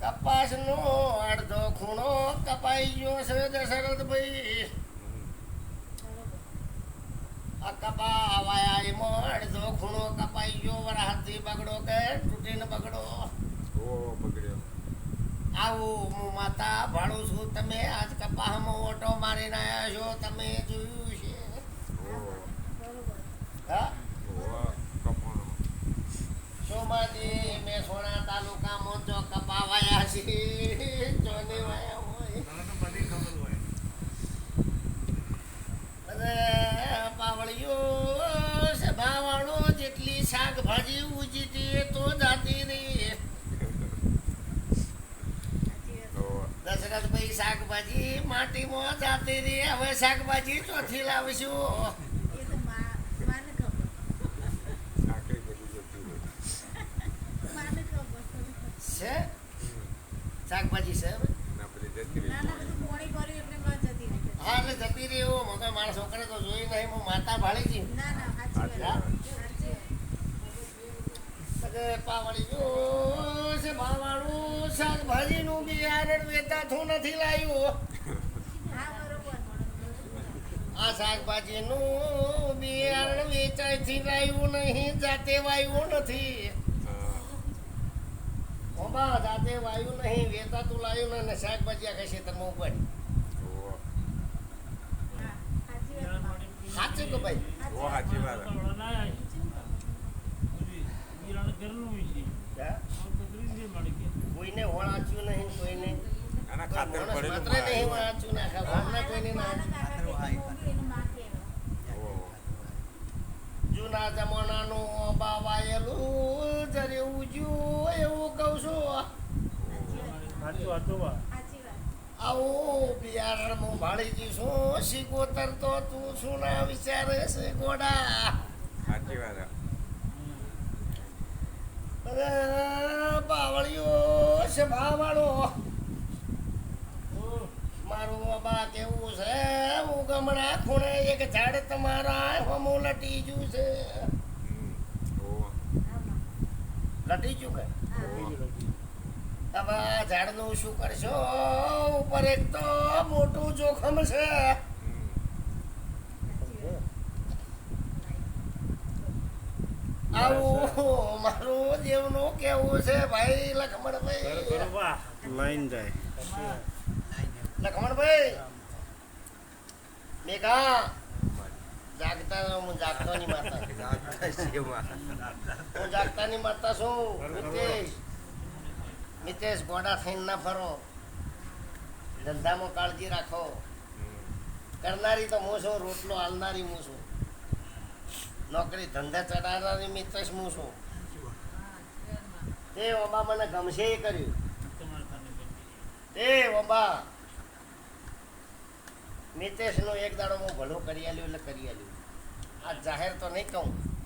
કપાસનો અડધો ખૂણો કપાઈ ગયો છે દશરથભાઈ આ કપા વાયા એમાં અડધો ખૂણો કપાઈ ગયો વરસાદથી બગડો કે તૂટીને બગડો? ઓ બગડ્યો. આવું હું માતા ભાડું છું તમે આજ કપાહમાં ઓટો મારીને આવ્યા છો તમે જોયું છે? હા? સોમાજી છે વાયા હોય. સભાવાળો જેટલી શાકભાજી ઉજીતી તો જાતી રહી દશરથભાઈ શાકભાજી માટીમાં જાતી રહી હવે શાકભાજી ચોથી લાવશું આખરી બધી જતી રહી છે શાકભાજી છે? ના હા એટલે જતી રહી એવું. મગર મારા છોકરે તો જોઈ નહીં હું માતા ભાળી છી એટલે જો છે ભાવાળું શાકભાજીનું બિયારણ વેચાતું નથી લાવ્યું. આ શાકભાજીનું બિયારણ વેચાયથી લાવ્યું નહીં જાતે વાયું નથી. ઓબા જાતે વાવ્યું નહીં વેચાતું લાવ્યું નહીં ને શાકભાજી આ કશે ઉપાડી સાચું તો ભાઈ? ઓ સાચી વાત. કોઈને વળાચ્યું નહીં કોઈને. ખાતર માણસ નહીં વળાચ્યું ને આખા કોઈને ના જૂના જમાનાનું ઓબા વાયેલું જરે ઉજ્યું એવું કહું છું આવું બિયારણ હું ભાળી જઈશું તો તું શું ના વિચારે છે ગોડા. સાચી વાત અરે બાવળીઓ છે ભાવાળો મારું બાબા કેવું છે? હું ગમણા ખૂણે એક ઝાડ તમારા હમું લટી ગયું છે. લટી કે? આ ઝાડનું શું કરશો? ઉપર એક તો મોટું જોખમ છે. આવું મારું દેવનું કેવું છે ભાઈ લખમણભાઈ? લાઈન જાય. લખમણભાઈ? મેઘા જાગતા હું જાગતો ની માતા હું જાગતા ની માતા છું મિતેશ, ગોડા થઈને ના ફરો. ધંધામાં કાળજી રાખો. કરનારી તો હું છું, રોટલો હાલનારી હું છું. નોકરી ધંધા ચડાવનારી મિતેશ હું છું. તે ઓબા મને ગમશે એ કર્યું. એ ઓબા. મિતેશનું એક દાડો હું ભલું કરી આલ્યું એટલે કરી આલ્યું. આ જાહેર તો નહીં કહું.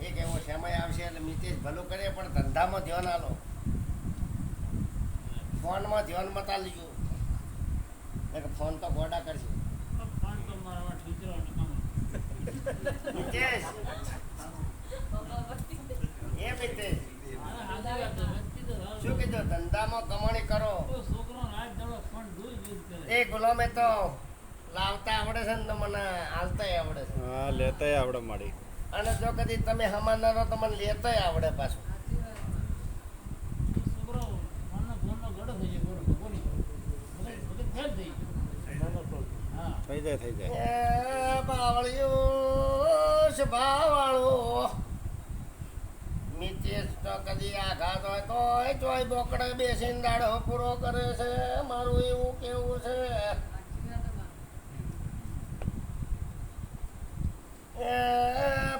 એક એવો સમય આવશે એટલે મિતેશ ભલું કરે, પણ ધંધામાં ધ્યાન આલો. ફોનમાં ધ્યાન મતા લીધું એટલે ફોન તો ગોડા કરશે. શું કીધું? ધંધામાં કમાણી કરો. એ ગુલામે તો લાવતા આવડે છે ને તો મને હાલતાય આવડે છે. હા લેતાય આવડે માડી અને જો કદી તમે હમાના તો મને લેતાય આવડે પાછું. થઈ જાય. થઈ જાય બાવળિયું ચોય બોકડે બેસીને દાડો પૂરો કરે છે. મારું એવું કેવું છે. એ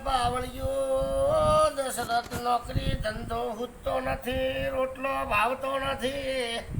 બાવળિયું દશરથ નોકરી ધંધો હૂતો નથી, રોટલો ભાવતો નથી.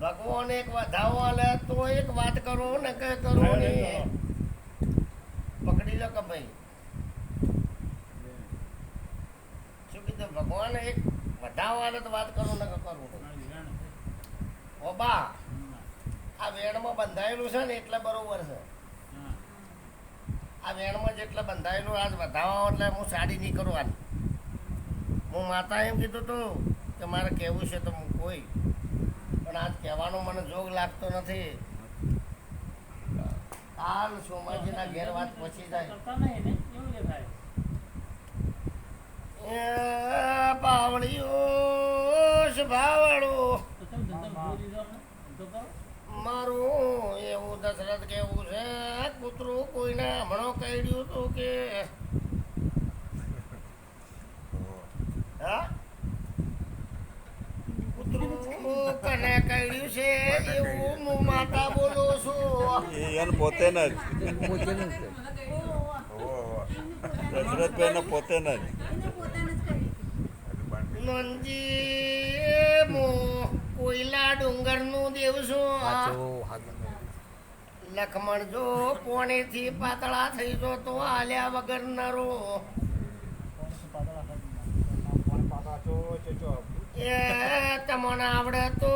એ એક વધાવો આલે તો એક વાત કરું ને કે કરો નહીં. પકડી લો કે ભાઈ? શું કીધું? ભગવાન એક વધાવો આલે તો વાત કરું ને કે કરું ઓ બા આ વેણમાં બંધાયેલું છે ને એટલે બરોબર છે. આ વેણમાં જેટલે બંધાયેલું આજ વધાવો એટલે હું સાડી નહીં કરું આજ હું માતા એમ કીધું તું કે મારે કહેવું છે તો હું કોઈ પણ આજ કહેવાનો મને જોગ લાગતો નથી. કાલ સોમાજીના ઘેર વાત પછી જાય. મારું એવું દશરથ કેવું છે કૂતરું કોઈને હમણાં કહ્યું હતું કે હા કૂતરું કને કહ્યું છે એવું હું માતા બોલું છું. એ એને પોતે ને જ. ઓહો, ઓહો. દશરથભાઈ ને પોતે ને જ. હજુ મો કોયલા ડુંગરનું દેવ છું. લખમણ જો પોણેથી પાતળા થઈ જો તો આલ્યા વગર નરો. એ તમને આવડે તો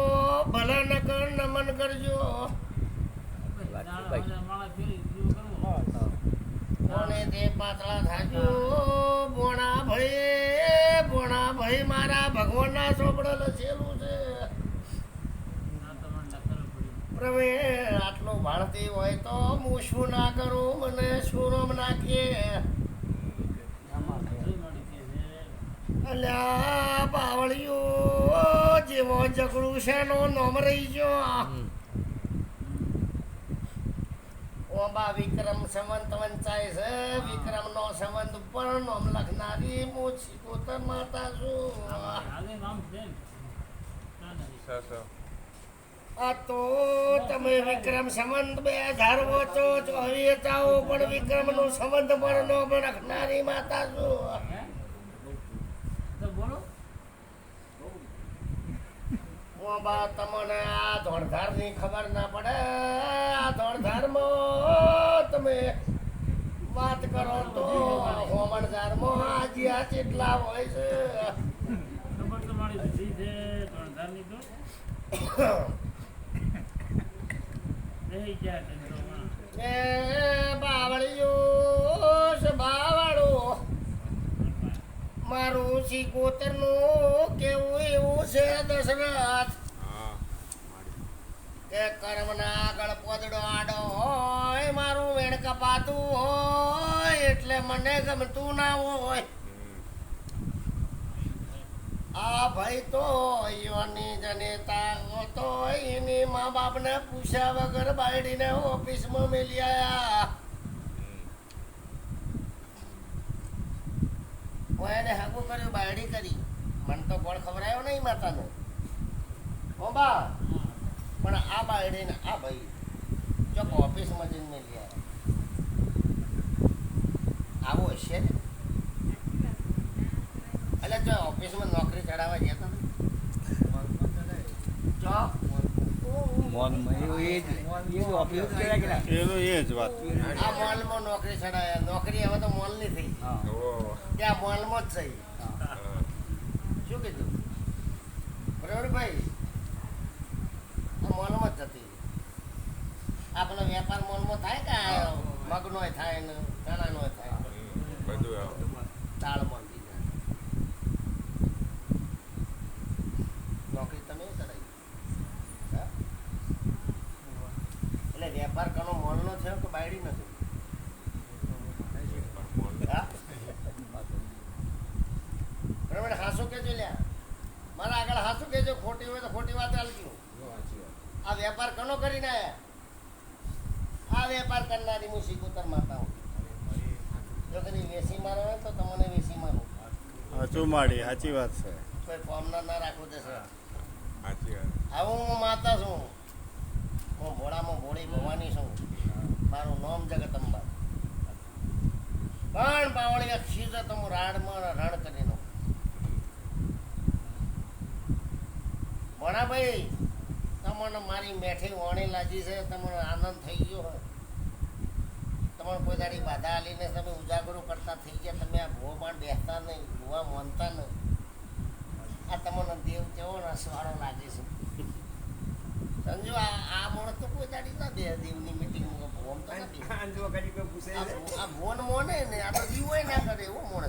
ભલે નકર નમન કરજો. પોણેથી પાતળા થાજો બોણા ભાઈ બોણા ભાઈ મારા ભગવાનના ચોપડે લખેલું છે. પ્રવીણ આટલું ભાણતી હોય તો હું શું ના કરું? મને સુરમ નાખીએ અલ્યા પાવળિયો જેવો નો નોમ રહી ગયો. ઓબા વિક્રમ સંવંત વંચાય છે. વિક્રમ નો સંવંત નોમ લખનારી હું પોતર માતા છું. આ તો તમે વિક્રમ સંવંત બે હજાર વોચો ચોવીસ ચાવો પણ વિક્રમનું સંબંધ પણ નો લખનારી માતા છું. ઓબા તમને આ ધોળધારની ખબર ના પડે. આ ધોળધાર તમે વાત કરો તો હોમણધારમાં આજે આ કેટલા હોય છે એ બાવળિયો છે બાવળો. મારું નું કેવું એવું છે દશરથ? કે કર્મના આગળ પોદડો આડો હોય, મારું વેણ કપાતું હોય, એટલે મને ગમતું ના હોય. આ ભાઈ તો યોની જનેતા તો એની મા બાપને પૂછ્યા વગર બાયડીને ઓફિસમાં મેલી આયા એને હાગુ કર્યું, બાયડી કરી. મને તો ગોળ ખવડાયો નહીં માતાનો. હો બા પણ આ બાયડીને આ ભાઈ જો ઓફિસમાં જઈને મેલી આવ્યા. આવો હશે ને? એટલે જો ઓફિસમાં નોકરી ચડાવવા ગયા તમે જો એનું એ જ વાત. આ મોલમાં નોકરી ચડાવ્યા નોકરી હવે તો મોલની થઈ. ત્યાં મોલમાં જ થઈ. શું કીધું? બરાબર ભાઈ? જ જતી આ વેપાર મોલમાં થાય કે આ મગનોય થાય ને ચણાનો થાય? બધું આવે. તાળ જાય. નોકરી તમે ચડાવી એટલે વેપાર કનો મોલનો થયો કે બાયડી નથી હાસુ કેજો લ્યા. મારા આગળ હાસુ કેજો ખોટી હોય તો ખોટી વાત હાલજો આ વેપાર કનો કરીને આ વેપાર કરનારી હું શીખોતર માતા હું જો કદી વેસી મારો તો તમને વેસી મારું સાચું માડી સાચી વાત છે. કોઈ ફોર્મના ના રાખવું દેશે સાચી વાત. આવું હું માતા છું. હું ભોળામાં ભોળી ભવાની છું. મારું નામ જગતંબા પણ બાવળી અક્ષી તો હું રાડમાં રણ કરી નાખું. ભોળાભાઈ તમને મારી મેઠી વાણી લાગી છે તમને આનંદ થઈ ગયો હોય. તમને કોઈ દાડી બાધા આલીને તમે ઉજાગરો કરતા થઈ ગયા તમે આ ભૂવો પણ બેસતા નહીં ભૂવા માનતા નહીં. આ તમને દેવ કેવો રસવાળો લાગે છે. સમજો આ આ માણસ તો કોઈ દાડી ના દે દેવની મિટિંગમાં ભૂવમ તો ના પૂછે આ ભૂવન મોને ને આ તો જીવ ના કરે એવો મોણ